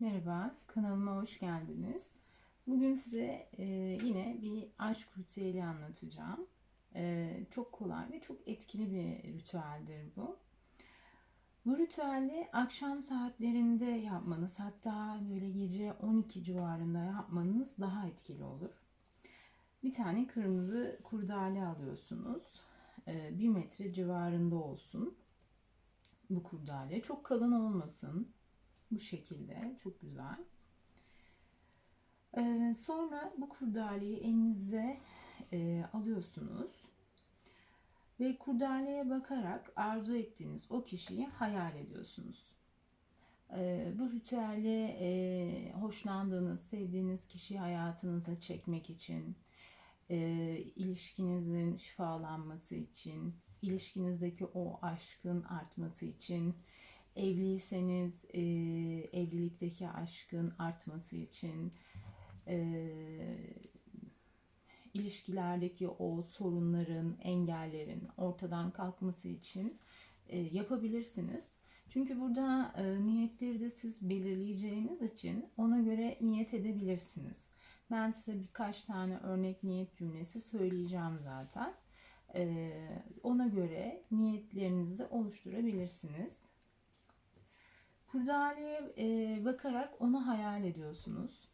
Merhaba, kanalıma hoş geldiniz. Bugün size e, yine bir aşk ritüeli anlatacağım. E, çok kolay ve çok etkili bir ritüeldir bu. Bu ritüeli akşam saatlerinde yapmanız, hatta böyle gece 12 civarında yapmanız daha etkili olur. Bir tane kırmızı kurdale alıyorsunuz. E, bir metre civarında olsun bu kurdale. Çok kalın olmasın bu şekilde. Çok güzel. Ee, sonra bu kurdaleyi elinize e, alıyorsunuz. Ve kurdaleye bakarak arzu ettiğiniz o kişiyi hayal ediyorsunuz. Ee, bu ritüeli e, hoşlandığınız, sevdiğiniz kişiyi hayatınıza çekmek için, e, ilişkinizin şifalanması için, ilişkinizdeki o aşkın artması için, evliyseniz e, evlilikteki aşkın artması için e, ilişkilerdeki o sorunların, engellerin ortadan kalkması için e, yapabilirsiniz. Çünkü burada e, niyetleri de siz belirleyeceğiniz için ona göre niyet edebilirsiniz. Ben size birkaç tane örnek niyet cümlesi söyleyeceğim zaten. E, ona göre niyetlerinizi oluşturabilirsiniz. Kurdaleye e, bakarak onu hayal ediyorsunuz.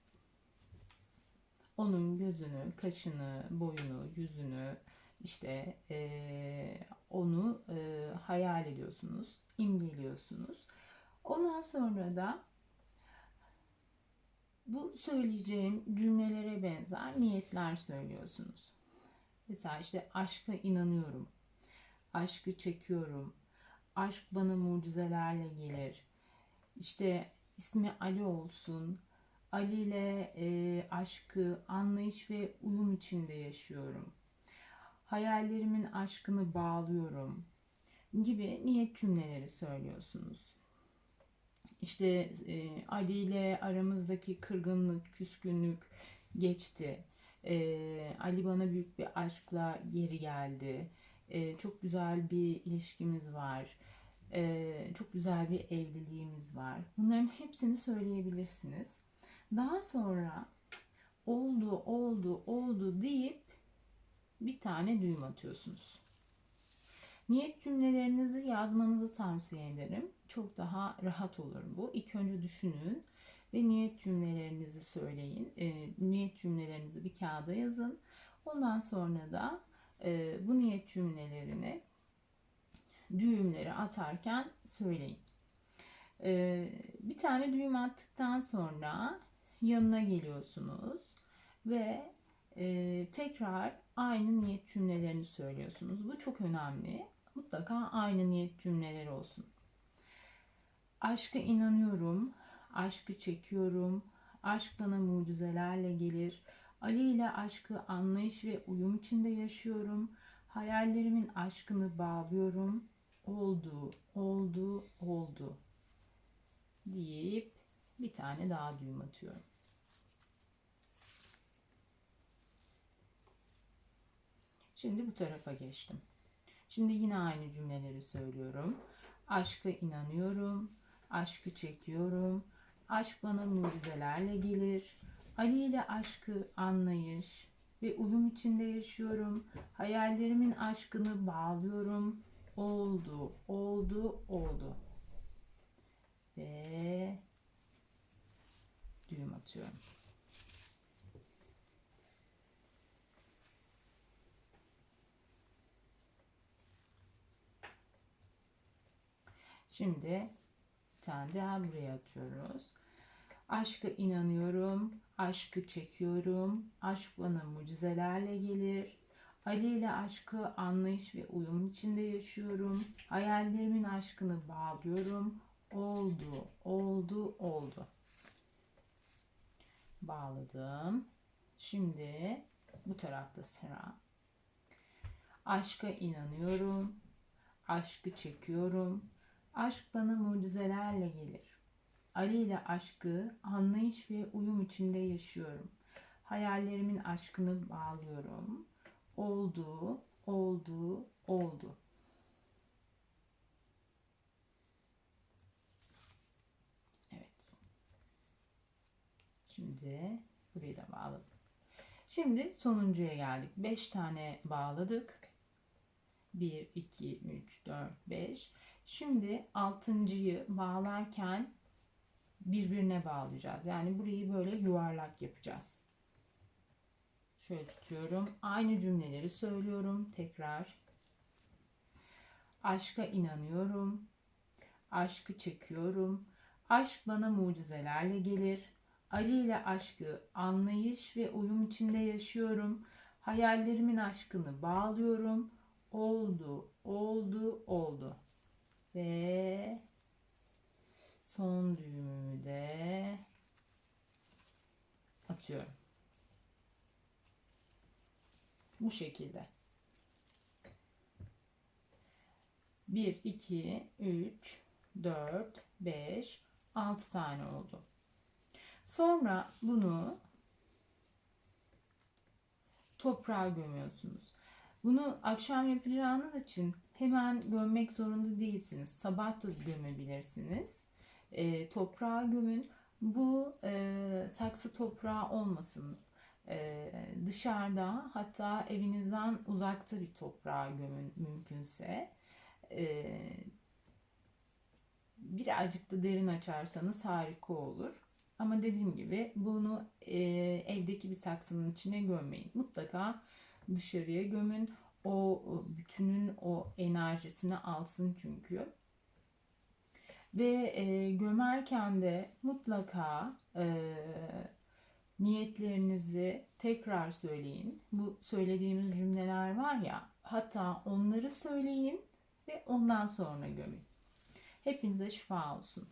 Onun gözünü, kaşını, boyunu, yüzünü işte e, onu e, hayal ediyorsunuz, imgeliyorsunuz. Ondan sonra da bu söyleyeceğim cümlelere benzer niyetler söylüyorsunuz. Mesela işte aşka inanıyorum, aşkı çekiyorum, aşk bana mucizelerle gelir, işte ismi Ali olsun. Ali ile e, aşkı, anlayış ve uyum içinde yaşıyorum. Hayallerimin aşkını bağlıyorum gibi niyet cümleleri söylüyorsunuz. İşte e, Ali ile aramızdaki kırgınlık, küskünlük geçti. E, Ali bana büyük bir aşkla geri geldi. E, çok güzel bir ilişkimiz var çok güzel bir evliliğimiz var. Bunların hepsini söyleyebilirsiniz. Daha sonra oldu, oldu, oldu deyip bir tane düğüm atıyorsunuz. Niyet cümlelerinizi yazmanızı tavsiye ederim. Çok daha rahat olur bu. İlk önce düşünün ve niyet cümlelerinizi söyleyin. E, niyet cümlelerinizi bir kağıda yazın. Ondan sonra da e, bu niyet cümlelerini düğümleri atarken söyleyin. Ee, bir tane düğüm attıktan sonra yanına geliyorsunuz ve e, tekrar aynı niyet cümlelerini söylüyorsunuz. Bu çok önemli. Mutlaka aynı niyet cümleleri olsun. Aşka inanıyorum, aşkı çekiyorum, aşk bana mucizelerle gelir. Ali ile aşkı anlayış ve uyum içinde yaşıyorum. Hayallerimin aşkını bağlıyorum oldu, oldu, oldu deyip bir tane daha düğüm atıyorum. Şimdi bu tarafa geçtim. Şimdi yine aynı cümleleri söylüyorum. Aşka inanıyorum, aşkı çekiyorum, aşk bana mucizelerle gelir. Ali ile aşkı anlayış ve uyum içinde yaşıyorum. Hayallerimin aşkını bağlıyorum oldu, oldu, oldu. Ve düğüm atıyorum. Şimdi bir tane daha buraya atıyoruz. Aşka inanıyorum, aşkı çekiyorum, aşk bana mucizelerle gelir, Ali ile aşkı anlayış ve uyum içinde yaşıyorum. Hayallerimin aşkını bağlıyorum. Oldu, oldu, oldu. Bağladım. Şimdi bu tarafta sıra. Aşka inanıyorum. Aşkı çekiyorum. Aşk bana mucizelerle gelir. Ali ile aşkı anlayış ve uyum içinde yaşıyorum. Hayallerimin aşkını bağlıyorum oldu, oldu, oldu. Evet. Şimdi burayı da bağladım. Şimdi sonuncuya geldik. 5 tane bağladık. 1, 2, 3, 4, 5. Şimdi altıncıyı bağlarken birbirine bağlayacağız. Yani burayı böyle yuvarlak yapacağız. Şöyle tutuyorum. Aynı cümleleri söylüyorum. Tekrar. Aşka inanıyorum. Aşkı çekiyorum. Aşk bana mucizelerle gelir. Ali ile aşkı anlayış ve uyum içinde yaşıyorum. Hayallerimin aşkını bağlıyorum. Oldu, oldu, oldu. Ve son düğümümü de atıyorum. Bu şekilde. 1, 2, 3, 4, 5, 6 tane oldu. Sonra bunu toprağa gömüyorsunuz. Bunu akşam yapacağınız için hemen gömmek zorunda değilsiniz. Sabah da gömebilirsiniz. E, toprağa gömün. Bu e, taksı toprağı olmasın. E, dışarıda hatta evinizden uzakta bir toprağa gömün mümkünse. E, birazcık da derin açarsanız harika olur. Ama dediğim gibi bunu e, evdeki bir saksının içine gömmeyin. Mutlaka dışarıya gömün. O bütünün o enerjisini alsın çünkü. Ve e, gömerken de mutlaka e, niyetlerinizi tekrar söyleyin. Bu söylediğimiz cümleler var ya hatta onları söyleyin ve ondan sonra gömün. Hepinize şifa olsun.